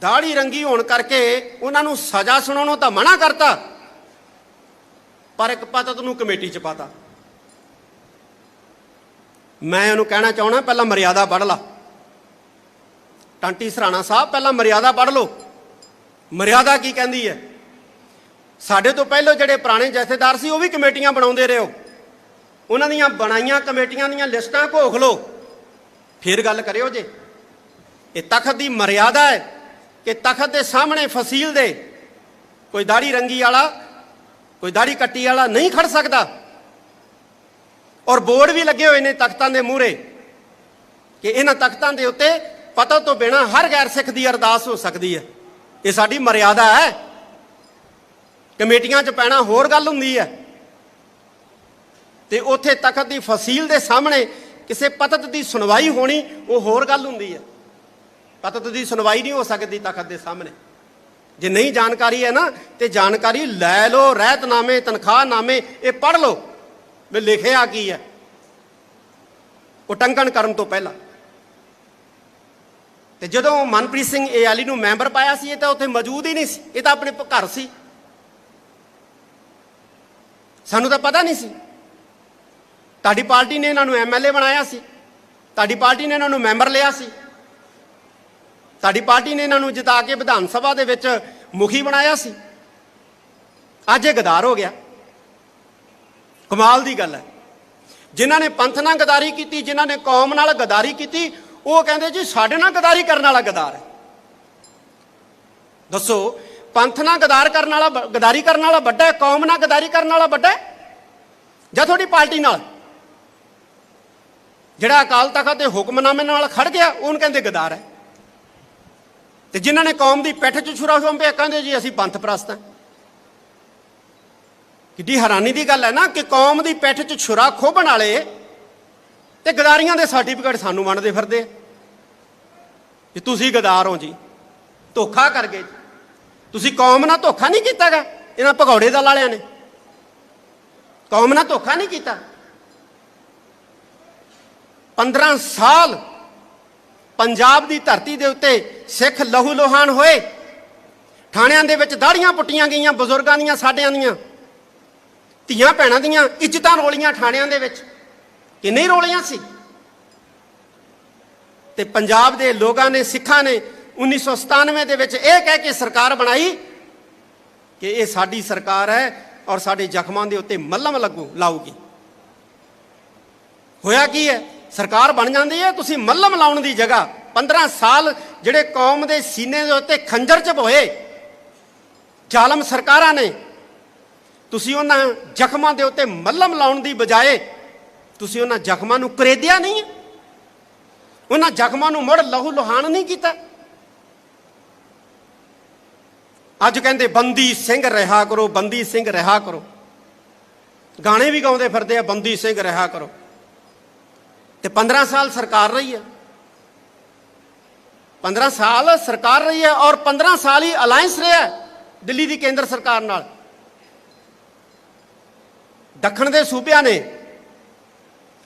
ਦਾੜੀ ਰੰਗੀ ਹੋਣ ਕਰਕੇ ਉਹਨਾਂ ਨੂੰ ਸਜ਼ਾ ਸੁਣਾਉਣੋਂ ਤਾਂ ਮਨਾ ਕਰਤਾ, ਪਰ ਇੱਕ ਪਤਤ ਨੂੰ ਕਮੇਟੀ ਚ ਪਾਤਾ। ਮੈਂ ਉਹਨੂੰ ਕਹਿਣਾ ਚਾਹਣਾ, ਪਹਿਲਾਂ ਮਰਿਆਦਾ ਪੜ੍ਹ ਲਾ। ਟਾਂਟੀ ਸਰਾਣਾ ਸਾਹਿਬ, ਪਹਿਲਾਂ ਮਰਿਆਦਾ ਪੜ੍ਹ ਲਓ। ਮਰਿਆਦਾ ਕੀ ਕਹਿੰਦੀ ਹੈ? ਸਾਡੇ ਤੋਂ ਪਹਿਲਾਂ ਜਿਹੜੇ ਪੁਰਾਣੇ ਜਥੇਦਾਰ ਸੀ, ਉਹ ਵੀ ਕਮੇਟੀਆਂ ਬਣਾਉਂਦੇ ਰਹੇ ਹੋ। ਉਹਨਾਂ ਦੀਆਂ ਬਣਾਈਆਂ ਕਮੇਟੀਆਂ ਦੀਆਂ ਲਿਸਟਾਂ ਘੋਖ ਲਓ। ਫਿਰ ਗੱਲ ਕਰਿਓ ਜੇ। ਇਹ ਤਖਤ ਦੀ ਮਰਿਆਦਾ ਹੈ ਕਿ ਤਖਤ ਦੇ ਸਾਹਮਣੇ ਫਸੀਲ ਦੇ ਕੋਈ ਦਾੜੀ ਰੰਗੀ ਵਾਲਾ, ਕੋਈ ਦਾੜੀ ਕੱਟੀ ਵਾਲਾ ਨਹੀਂ ਖੜ ਸਕਦਾ। ਔਰ ਬੋਰਡ ਵੀ ਲੱਗੇ ਹੋਏ ਨੇ ਤਖਤਾਂ ਦੇ ਮੂਹਰੇ ਕਿ ਇਹਨਾਂ ਤਖਤਾਂ ਦੇ ਉੱਤੇ ਪਤਾ ਤੋਂ ਬਿਨਾ ਹਰ ਗੈਰ ਸਿੱਖ ਦੀ ਅਰਦਾਸ ਹੋ ਸਕਦੀ ਹੈ। ਇਹ ਸਾਡੀ ਮਰਿਆਦਾ ਹੈ। ਕਮੇਟੀਆਂ 'ਚ ਪੈਣਾ ਹੋਰ ਗੱਲ ਹੁੰਦੀ ਹੈ। ਤੇ ਉੱਥੇ ਤਖਤ ਦੀ ਫਸੀਲ ਦੇ ਸਾਹਮਣੇ ਕਿਸੇ ਪਤਤ ਦੀ ਸੁਣਵਾਈ ਹੋਣੀ, ਉਹ ਹੋਰ ਗੱਲ ਹੁੰਦੀ ਹੈ। ਪਤਤ ਦੀ ਸੁਣਵਾਈ ਨਹੀਂ ਹੋ ਸਕਦੀ ਤਖਤ ਦੇ ਸਾਹਮਣੇ। ਜੇ ਨਹੀਂ ਜਾਣਕਾਰੀ ਹੈ ਨਾ, ਤੇ ਜਾਣਕਾਰੀ ਲੈ ਲਓ ਰਹਿਤਨਾਮੇ ਤਨਖਾਹ ਤਨਖਾਹਨਾਮੇ ਇਹ ਪੜ੍ਹ ਲਓ। ਵੀ ਲਿਖਿਆ ਕੀ ਹੈ? ਉਟੰਕਣ ਕਰਨ ਤੋਂ ਪਹਿਲਾਂ। ਤੇ ਜਦੋਂ ਮਨਪ੍ਰੀਤ ਸਿੰਘ ਏ ਏਆਲੀ ਨੂੰ ਮੈਂਬਰ ਪਾਇਆ ਸੀ, ਇਹ ਤਾਂ ਉੱਥੇ ਮੌਜੂਦ ਹੀ ਨਹੀਂ ਸੀ। ਇਹ ਤਾਂ ਆਪਣੇ ਘਰ ਸੀ। ਸਾਨੂੰ ਤਾਂ ਪਤਾ ਨਹੀਂ ਸੀ। ਤੁਹਾਡੀ ਪਾਰਟੀ ਨੇ ਇਹਨਾਂ ਨੂੰ ਐਮਐਲਏ ਬਣਾਇਆ ਸੀ। ਤੁਹਾਡੀ ਪਾਰਟੀ ਨੇ ਇਹਨਾਂ ਨੂੰ ਮੈਂਬਰ ਲਿਆ ਸੀ। ਤੁਹਾਡੀ ਪਾਰਟੀ ਨੇ ਇਹਨਾਂ ਨੂੰ ਜਿਤਾ ਕੇ ਵਿਧਾਨ ਸਭਾ ਦੇ ਵਿੱਚ ਮੁਖੀ ਬਣਾਇਆ ਸੀ। ਅੱਜ ਇਹ ਗਦਾਰ ਹੋ ਗਿਆ। ਕਮਾਲ ਦੀ ਗੱਲ ਹੈ। ਜਿਨ੍ਹਾਂ ਨੇ ਪੰਥ ਨਾਲ ਗਦਾਰੀ ਕੀਤੀ, ਜਿਨ੍ਹਾਂ ਨੇ ਕੌਮ ਨਾਲ ਗਦਾਰੀ ਕੀਤੀ, ਉਹ ਕਹਿੰਦੇ ਜੀ ਸਾਡੇ ਨਾਲ ਗਦਾਰੀ ਕਰਨ ਵਾਲਾ ਗਦਾਰ ਹੈ। ਦੱਸੋ, ਪੰਥ ਨਾਲ ਗਦਾਰ ਕਰਨ ਵਾਲਾ ਗਦਾਰੀ ਕਰਨ ਵਾਲਾ ਵੱਡਾ ਹੈ, ਕੌਮ ਨਾਲ ਗਦਾਰੀ ਕਰਨ ਵਾਲਾ ਵੱਡਾ ਹੈ? ਜਾਂ ਤੁਹਾਡੀ ਪਾਰਟੀ ਨਾਲ? ਜਿਹੜਾ ਅਕਾਲ ਤਖਤ ਦੇ ਹੁਕਮਨਾਮੇ ਨਾਲ ਖੜ ਗਿਆ, ਉਹਨੂੰ ਕਹਿੰਦੇ ਗਦਾਰ ਹੈ। ਤੇ ਜਿਨ੍ਹਾਂ ਨੇ ਕੌਮ ਦੀ ਪਿੱਠ 'ਚ ਛੁਰਾ ਖੰਭਿਆ ਕਹਿੰਦੇ ਜੀ ਅਸੀਂ ਪੰਥ ਪ੍ਰਸਤ ਹਾਂ। ਕਿੱਡੀ ਹੈਰਾਨੀ ਦੀ ਗੱਲ ਹੈ ਨਾ ਕਿ ਕੌਮ ਦੀ ਪਿੱਠ 'ਚ ਛੁਰਾ ਖੋਭਣ ਵਾਲੇ ਤੇ ਗਦਾਰੀਆਂ ਦੇ ਸਰਟੀਫਿਕੇਟ ਸਾਨੂੰ ਵੰਡਦੇ ਫਿਰਦੇ ਕਿ ਤੁਸੀਂ ਗਦਾਰ ਹੋ ਜੀ, ਧੋਖਾ ਕਰ ਗਏ ਤੁਸੀਂ ਕੌਮ ਨਾਲ ਧੋਖਾ ਨਹੀਂ ਕੀਤਾਗਾ ਇਹਨਾਂ ਭਗੌੜੇ ਦਲ ਵਾਲਿਆਂ ਨੇ। ਕੌਮ ਨਾਲ ਧੋਖਾ ਨਹੀਂ ਕੀਤਾ। 15 ਸਾਲ ਪੰਜਾਬ ਦੀ ਧਰਤੀ ਦੇ ਉੱਤੇ ਸਿੱਖ ਲਹੂ ਲੋਹਾਨ ਹੋਏ, ਥਾਣਿਆਂ ਦੇ ਵਿੱਚ ਦਾੜੀਆਂ ਪੁੱਟੀਆਂ ਗਈਆਂ ਬਜ਼ੁਰਗਾਂ ਦੀਆਂ, ਸਾਡਿਆਂ ਦੀਆਂ। ਧੀਆਂ ਭੈਣਾਂ ਦੀਆਂ ਇੱਜ਼ਤਾਂ ਰੋਲੀਆਂ ਥਾਣਿਆਂ ਦੇ ਵਿੱਚ। ਕਿ ਨਹੀਂ ਰੋਲੀਆਂ ਸੀ? ਤੇ ਪੰਜਾਬ ਦੇ ਲੋਕਾਂ ਨੇ, ਸਿੱਖਾਂ ਨੇ 1997 ਦੇ ਵਿੱਚ ਇਹ ਕਹਿ ਕੇ ਸਰਕਾਰ ਬਣਾਈ ਕਿ ਇਹ ਸਾਡੀ ਸਰਕਾਰ ਹੈ ਔਰ ਸਾਡੇ ਜ਼ਖਮਾਂ ਦੇ ਉੱਤੇ ਮੱਲਮ ਲੱਗੂ, ਲਾਊਗੀ। ਹੋਇਆ ਕੀ ਹੈ? ਸਰਕਾਰ ਬਣ ਜਾਂਦੀ ਹੈ, ਤੁਸੀਂ ਮੱਲਮ ਲਾਉਣ ਦੀ ਜਗ੍ਹਾ। 15 ਸਾਲ ਜਿਹੜੇ ਕੌਮ ਦੇ ਸੀਨੇ ਦੇ ਉੱਤੇ ਖੰਜਰ ਚ ਚਬੋਏ ਜ਼ਾਲਮ ਸਰਕਾਰਾਂ ਨੇ ਤੁਸੀਂ ਉਹਨਾਂ ਜ਼ਖਮਾਂ ਦੇ ਉੱਤੇ ਮੱਲਮ ਲਾਉਣ ਦੀ ਬਜਾਏ ਤੁਸੀਂ ਉਹਨਾਂ ਜ਼ਖਮਾਂ ਨੂੰ ਕਰੇਦਿਆ ਨਹੀਂ ਉਹਨਾਂ ਜ਼ਖਮਾਂ ਨੂੰ ਮੁੜ ਲਹੂ ਲੁਹਾਨ ਨਹੀਂ ਕੀਤਾ। ਅੱਜ ਕਹਿੰਦੇ, ਬੰਦੀ ਸਿੰਘ ਰਿਹਾ ਕਰੋ, ਬੰਦੀ ਸਿੰਘ ਰਿਹਾ ਕਰੋ। ਗਾਣੇ ਵੀ ਗਾਉਂਦੇ ਫਿਰਦੇ ਆ, ਬੰਦੀ ਸਿੰਘ ਰਿਹਾ ਕਰੋ। ਤੇ 15 ਸਾਲ ਸਰਕਾਰ ਰਹੀ ਹੈ। 15 ਸਾਲ ਸਰਕਾਰ ਰਹੀ ਹੈ ਔਰ 15 ਸਾਲ ਹੀ ਅਲਾਈਅੰਸ ਰਿਹਾ ਦਿੱਲੀ ਦੀ ਕੇਂਦਰ ਸਰਕਾਰ ਨਾਲ। ਦੱਖਣ ਦੇ ਸੂਬਿਆਂ ਨੇ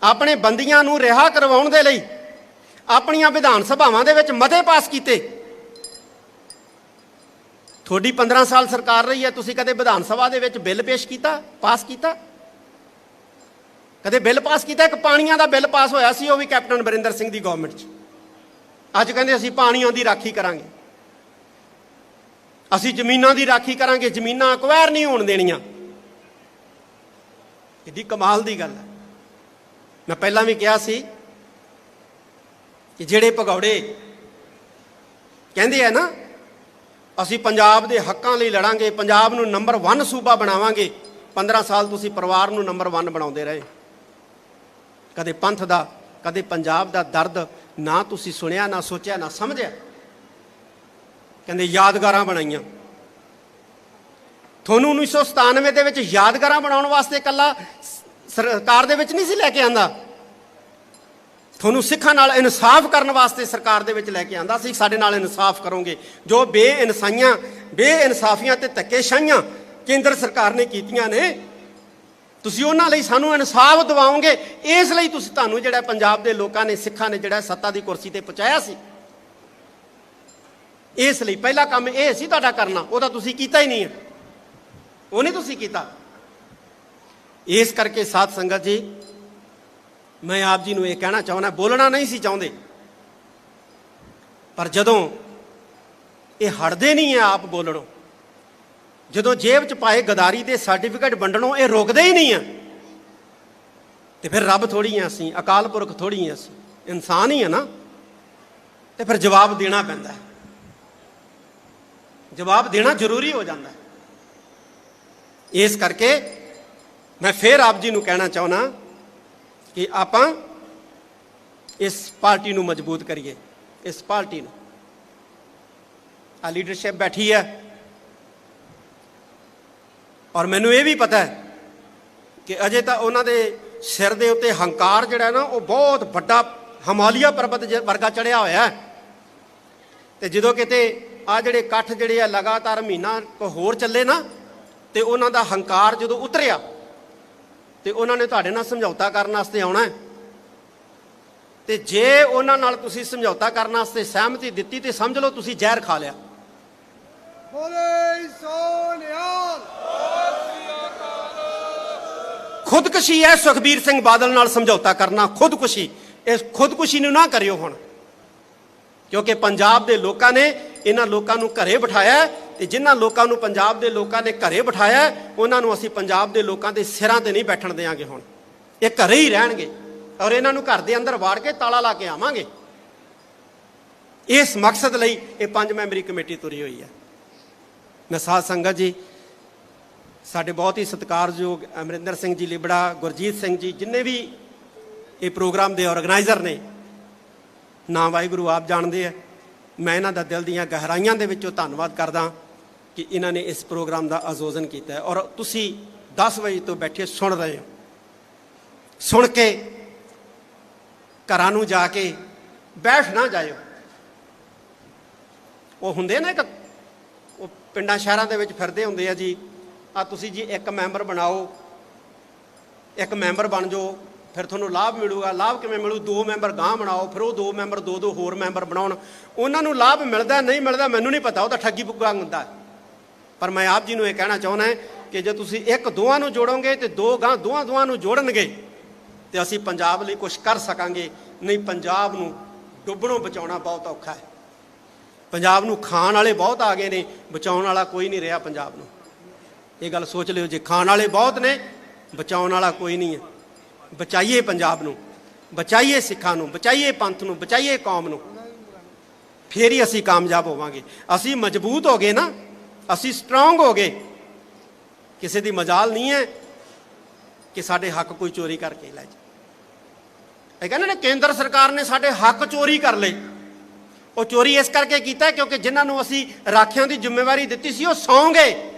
ਆਪਣੇ ਬੰਦੀਆਂ ਨੂੰ ਰਿਹਾ ਕਰਵਾਉਣ ਦੇ ਲਈ ਆਪਣੀਆਂ ਵਿਧਾਨ ਸਭਾਵਾਂ ਦੇ ਵਿੱਚ ਮਤੇ ਪਾਸ ਕੀਤੇ। ਤੁਹਾਡੀ 15 ਸਾਲ ਸਰਕਾਰ ਰਹੀ ਹੈ, ਤੁਸੀਂ ਕਦੇ ਵਿਧਾਨ ਸਭਾ ਦੇ ਵਿੱਚ ਬਿੱਲ ਪੇਸ਼ ਕੀਤਾ, ਪਾਸ ਕੀਤਾ? ਕਦੇ ਬਿੱਲ ਪਾਸ ਕੀਤਾ? ਇੱਕ ਪਾਣੀਆਂ ਦਾ ਬਿੱਲ ਪਾਸ ਹੋਇਆ ਸੀ, ਉਹ ਵੀ ਕੈਪਟਨ ਬਰਿੰਦਰ ਸਿੰਘ ਦੀ ਗਵਰਨਮੈਂਟ 'ਚ। ਅੱਜ ਕਹਿੰਦੇ ਅਸੀਂ ਪਾਣੀਆਂ ਦੀ ਰਾਖੀ ਕਰਾਂਗੇ। ਅਸੀਂ ਜ਼ਮੀਨਾਂ ਦੀ ਰਾਖੀ ਕਰਾਂਗੇ, ਜ਼ਮੀਨਾਂ ਅਕਵਾਇਰ ਨਹੀਂ ਹੋਣ ਦੇਣੀਆਂ। ਕਿੱਡੀ ਕਮਾਲ ਦੀ ਗੱਲ ਹੈ। ਮੈਂ ਪਹਿਲਾਂ ਵੀ ਕਿਹਾ ਸੀ ਕਿ ਜਿਹੜੇ ਭਗੌੜੇ ਕਹਿੰਦੇ ਆ ਨਾ, ਅਸੀਂ ਪੰਜਾਬ ਦੇ ਹੱਕਾਂ ਲਈ ਲੜਾਂਗੇ, ਪੰਜਾਬ ਨੂੰ ਨੰਬਰ 1 ਸੂਬਾ ਬਣਾਵਾਂਗੇ 15 ਸਾਲ ਤੁਸੀਂ ਪਰਿਵਾਰ ਨੂੰ ਨੰਬਰ 1 ਬਣਾਉਂਦੇ ਰਹੇ। ਕਦੇ ਪੰਥ ਦਾ, ਕਦੇ ਪੰਜਾਬ ਦਾ ਦਰਦ ਨਾ ਤੁਸੀਂ ਸੁਣਿਆ, ਨਾ ਸੋਚਿਆ, ਨਾ ਸਮਝਿਆ। ਕਹਿੰਦੇ ਯਾਦਗਾਰਾਂ ਬਣਾਈਆਂ। ਤੁਹਾਨੂੰ 1997 ਦੇ ਵਿੱਚ ਯਾਦਗਾਰਾਂ ਬਣਾਉਣ ਵਾਸਤੇ ਇਕੱਲਾ ਸਰਕਾਰ ਦੇ ਵਿੱਚ ਨਹੀਂ ਸੀ ਲੈ ਕੇ ਆਂਦਾ? ਤੁਹਾਨੂੰ ਸਿੱਖਾਂ ਨਾਲ ਇਨਸਾਫ ਕਰਨ ਵਾਸਤੇ ਸਰਕਾਰ ਦੇ ਵਿੱਚ ਲੈ ਕੇ ਆਂਦਾ ਸੀ, ਸਾਡੇ ਨਾਲ ਇਨਸਾਫ ਕਰੋਗੇ। ਜੋ ਬੇਇਨਸਾਈਆਂ, ਬੇਇਨਸਾਫੀਆਂ ਤੇ ਧੱਕੇਸ਼ਾਹੀਆਂ ਕੇਂਦਰ ਸਰਕਾਰ ਨੇ ਕੀਤੀਆਂ ਨੇ, ਤੁਸੀਂ ਉਹਨਾਂ ਲਈ ਸਾਨੂੰ ਇਨਸਾਫ ਦਿਵਾਓਗੇ। ਇਸ ਲਈ ਤੁਸੀਂ ਤੁਹਾਨੂੰ ਜਿਹੜਾ ਪੰਜਾਬ ਦੇ ਲੋਕਾਂ ਨੇ, ਸਿੱਖਾਂ ਨੇ ਜਿਹੜਾ ਸੱਤਾ ਦੀ ਕੁਰਸੀ ਤੇ ਪਹੁੰਚਾਇਆ ਸੀ। ਇਸ ਲਈ ਪਹਿਲਾ ਕੰਮ ਇਹ ਸੀ ਤੁਹਾਡਾ ਕਰਨਾ ਉਹ ਤਾਂ ਤੁਸੀਂ ਕੀਤਾ ਹੀ ਨਹੀਂ ਹੈ। ਉਹ ਨਹੀਂ ਤੁਸੀਂ ਕੀਤਾ। ਇਸ ਕਰਕੇ ਸਾਧ ਸੰਗਤ ਜੀ, ਮੈਂ ਆਪ ਜੀ ਨੂੰ ਇਹ ਕਹਿਣਾ ਚਾਹੁੰਦਾ, ਬੋਲਣਾ ਨਹੀਂ ਸੀ ਚਾਹੁੰਦੇ। ਪਰ ਜਦੋਂ ਇਹ ਹਟਦੇ ਨਹੀਂ ਆ ਆਪ ਬੋਲਣੋਂ, ਜਦੋਂ ਜੇਬ 'ਚ ਪਾਏ ਗਦਾਰੀ ਦੇ ਸਰਟੀਫਿਕੇਟ ਵੰਡਣੋਂ, ਇਹ ਰੋਕਦੇ ਹੀ ਨਹੀਂ ਆ ਤੇ ਫਿਰ ਰੱਬ ਥੋੜੀ ਆ ਅਸੀਂ, ਅਕਾਲ ਪੁਰਖ ਥੋੜੀ ਆ ਅਸੀਂ, ਇਨਸਾਨ ਹੀ ਆ ਨਾ। ਤੇ ਫਿਰ ਜਵਾਬ ਦੇਣਾ ਪੈਂਦਾ ਜਵਾਬ ਦੇਣਾ ਜ਼ਰੂਰੀ ਹੋ ਜਾਂਦਾ ਹੈ। ਇਸ ਕਰਕੇ ਮੈਂ ਫਿਰ ਆਪ ਜੀ ਨੂੰ ਕਹਿਣਾ ਚਾਹੁੰਦਾ ਕਿ ਆਪਾਂ ਇਸ ਪਾਰਟੀ ਨੂੰ ਮਜ਼ਬੂਤ ਕਰੀਏ, ਇਸ ਪਾਰਟੀ ਨੂੰ। ਆ ਲੀਡਰਸ਼ਿਪ ਬੈਠੀ ਹੈ। ਔਰ ਮੈਨੂੰ ਇਹ ਵੀ ਪਤਾ ਹੈ ਕਿ ਅਜੇ ਤਾਂ ਉਹਨਾਂ ਦੇ ਸਿਰ ਦੇ ਉੱਤੇ ਹੰਕਾਰ ਜਿਹੜਾ ਨਾ, ਉਹ ਬਹੁਤ ਵੱਡਾ ਹਮਾਲੀਆ ਪਰਬਤ ਵਰਗਾ ਚੜਿਆ ਹੋਇਆ ਹੈ। ਤੇ ਜਦੋਂ ਕਿਤੇ ਆ ਜਿਹੜੇ ਇਕੱਠ ਜਿਹੜੇ ਆ, ਲਗਾਤਾਰ ਮਹੀਨਾ ਕੋ ਹੋਰ ਚੱਲੇ ਨਾ ਤੇ ਉਹਨਾਂ ਦਾ ਹੰਕਾਰ ਜਦੋਂ ਉਤਰਿਆ ਤੇ ਉਹਨਾਂ ਨੇ ਤੁਹਾਡੇ ਨਾਲ ਸਮਝੌਤਾ ਕਰਨ ਵਾਸਤੇ ਆਉਣਾ ਤੇ ਜੇ ਉਹਨਾਂ ਨਾਲ ਤੁਸੀਂ ਸਮਝੌਤਾ ਕਰਨ ਵਾਸਤੇ ਸਹਿਮਤੀ ਦਿੱਤੀ ਤੇ ਸਮਝ ਲਓ ਤੁਸੀਂ ਜ਼ਹਿਰ ਖਾ ਲਿਆ।
ਬੋਲੇ ਸੋਨਿਆਲ
ਖੁਦਕੁਸ਼ੀ ਹੈ ਸੁਖਬੀਰ ਸਿੰਘ ਬਾਦਲ ਨਾਲ ਸਮਝੌਤਾ ਕਰਨਾ ਖੁਦਕੁਸ਼ੀ। ਇਸ ਖੁਦਕੁਸ਼ੀ ਨੂੰ ਨਾ ਕਰਿਓ ਹੁਣ। ਕਿਉਂਕਿ ਪੰਜਾਬ ਦੇ ਲੋਕਾਂ ਨੇ ਇਹਨਾਂ ਲੋਕਾਂ ਨੂੰ ਘਰੇ ਬਿਠਾਇਆ ਤੇ ਜਿਨ੍ਹਾਂ ਲੋਕਾਂ ਨੂੰ ਪੰਜਾਬ ਦੇ ਲੋਕਾਂ ਨੇ ਘਰੇ ਬਿਠਾਇਆ ਉਹਨਾਂ ਨੂੰ ਅਸੀਂ ਪੰਜਾਬ ਦੇ ਲੋਕਾਂ ਦੇ ਸਿਰਾਂ ਤੇ ਨਹੀਂ ਬੈਠਣ ਦੇਵਾਂਗੇ ਹੁਣ। ਇਹ ਘਰੇ ਹੀ ਰਹਿਣਗੇ ਔਰ ਇਹਨਾਂ ਨੂੰ ਘਰ ਦੇ ਅੰਦਰ ਵਾੜ ਕੇ ਤਾਲਾ ਲਾ ਕੇ ਆਵਾਂਗੇ। ਇਸ ਮਕਸਦ ਲਈ ਇਹ ਪੰਜ ਮੈਂਬਰੀ ਕਮੇਟੀ ਤੁਰੀ ਹੋਈ ਹੈ। ਮੈਂ ਸਾਧ ਸੰਗਤ ਜੀ, ਸਾਡੇ ਬਹੁਤ ਹੀ ਸਤਿਕਾਰਯੋਗ ਅਮਰਿੰਦਰ ਸਿੰਘ ਜੀ ਲਿਬੜਾ, ਗੁਰਜੀਤ ਸਿੰਘ ਜੀ, ਜਿੰਨੇ ਵੀ ਇਹ ਪ੍ਰੋਗਰਾਮ ਦੇ ਆਰਗੇਨਾਈਜ਼ਰ ਨੇ, ਨਾ ਵਾਹਿਗੁਰੂ ਆਪ ਜਾਣਦੇ ਆ। ਮੈਂ ਇਹਨਾਂ ਦਾ ਦਿਲ ਦੀਆਂ ਗਹਿਰਾਈਆਂ ਦੇ ਵਿੱਚੋਂ ਧੰਨਵਾਦ ਕਰਦਾ। ਕਿ ਇਹਨਾਂ ਨੇ ਇਸ ਪ੍ਰੋਗਰਾਮ ਦਾ ਆਯੋਜਨ ਕੀਤਾ ਔਰ ਤੁਸੀਂ 10 ਵਜੇ ਤੋਂ ਬੈਠੇ ਸੁਣ ਰਹੇ ਹੋ। ਸੁਣ ਕੇ ਘਰਾਂ ਨੂੰ ਜਾ ਕੇ ਬੈਠ ਨਾ ਜਾਇਓ। ਉਹ ਹੁੰਦੇ ਨੇ ਇੱਕ, ਉਹ ਪਿੰਡਾਂ ਸ਼ਹਿਰਾਂ ਦੇ ਵਿੱਚ ਫਿਰਦੇ ਹੁੰਦੇ ਆ ਜੀ, ਆ ਤੁਸੀਂ ਜੀ ਇੱਕ ਮੈਂਬਰ ਬਣਾਓ, ਇੱਕ ਮੈਂਬਰ ਬਣ ਜਾਓ, ਫਿਰ ਤੁਹਾਨੂੰ ਲਾਭ ਮਿਲੂਗਾ। ਲਾਭ ਕਿਵੇਂ ਮਿਲੂ? ਦੋ ਮੈਂਬਰ ਗਾਂ ਬਣਾਓ, ਫਿਰ ਉਹ ਦੋ ਮੈਂਬਰ, ਦੋ ਦੋ ਹੋਰ ਮੈਂਬਰ ਬਣਾਉਣ। ਉਹਨਾਂ ਨੂੰ ਲਾਭ ਮਿਲਦਾ, ਨਹੀਂ ਮਿਲਦਾ, ਮੈਨੂੰ ਨਹੀਂ ਪਤਾ, ਉਹ ਤਾਂ ਠੱਗੀ ਪੁੱਗਾ ਹੁੰਦਾ। ਪਰ ਮੈਂ ਆਪ ਜੀ ਨੂੰ ਇਹ ਕਹਿਣਾ ਚਾਹੁੰਦਾ ਕਿ ਜੇ ਤੁਸੀਂ ਇੱਕ ਦੋਵਾਂ ਨੂੰ ਜੋੜੋਗੇ ਤੇ ਦੋ ਗਾਂ ਦੋਵਾਂ ਦੋਵਾਂ ਨੂੰ ਜੋੜਨਗੇ, ਤੇ ਅਸੀਂ ਪੰਜਾਬ ਲਈ ਕੁਝ ਕਰ ਸਕਾਂਗੇ। ਨਹੀਂ, ਪੰਜਾਬ ਨੂੰ ਡੁੱਬਣੋਂ ਬਚਾਉਣਾ ਬਹੁਤ ਔਖਾ ਹੈ। ਪੰਜਾਬ ਨੂੰ ਖਾਣ ਵਾਲੇ ਬਹੁਤ ਆ ਗਏ ਨੇ, ਬਚਾਉਣ ਵਾਲਾ ਕੋਈ ਨਹੀਂ ਰਿਹਾ ਪੰਜਾਬ ਨੂੰ। ਇਹ ਗੱਲ ਸੋਚ ਲਿਓ, ਜੇ ਖਾਣ ਵਾਲੇ ਬਹੁਤ ਨੇ, ਬਚਾਉਣ ਵਾਲਾ ਕੋਈ ਨਹੀਂ ਹੈ। ਬਚਾਈਏ ਪੰਜਾਬ ਨੂੰ, ਬਚਾਈਏ ਸਿੱਖਾਂ ਨੂੰ, ਬਚਾਈਏ ਪੰਥ ਨੂੰ, ਬਚਾਈਏ ਕੌਮ ਨੂੰ। ਫੇਰ ਹੀ ਅਸੀਂ ਕਾਮਯਾਬ ਹੋਵਾਂਗੇ। ਅਸੀਂ ਮਜ਼ਬੂਤ ਹੋ ਗਏ ਨਾ ਅਸੀਂ ਸਟਰੋਂਗ ਹੋ ਗਏ। ਕਿਸੇ ਦੀ ਮਜਾਲ ਨਹੀਂ ਹੈ ਕਿ ਸਾਡੇ ਹੱਕ ਕੋਈ ਚੋਰੀ ਕਰਕੇ ਲੈ ਜਾ ਇਹ ਕਹਿੰਦੇ ਨੇ ਕੇਂਦਰ ਸਰਕਾਰ ਨੇ ਸਾਡੇ ਹੱਕ ਚੋਰੀ ਕਰ ਲਏ। ਉਹ ਚੋਰੀ ਇਸ ਕਰਕੇ ਕੀਤਾ ਕਿਉਂਕਿ ਜਿਨ੍ਹਾਂ ਨੂੰ ਅਸੀਂ ਰਾਖਿਆਂ ਦੀ ਜ਼ਿੰਮੇਵਾਰੀ ਦਿੱਤੀ ਸੀ, ਉਹ ਸੌਂ ਗਏ।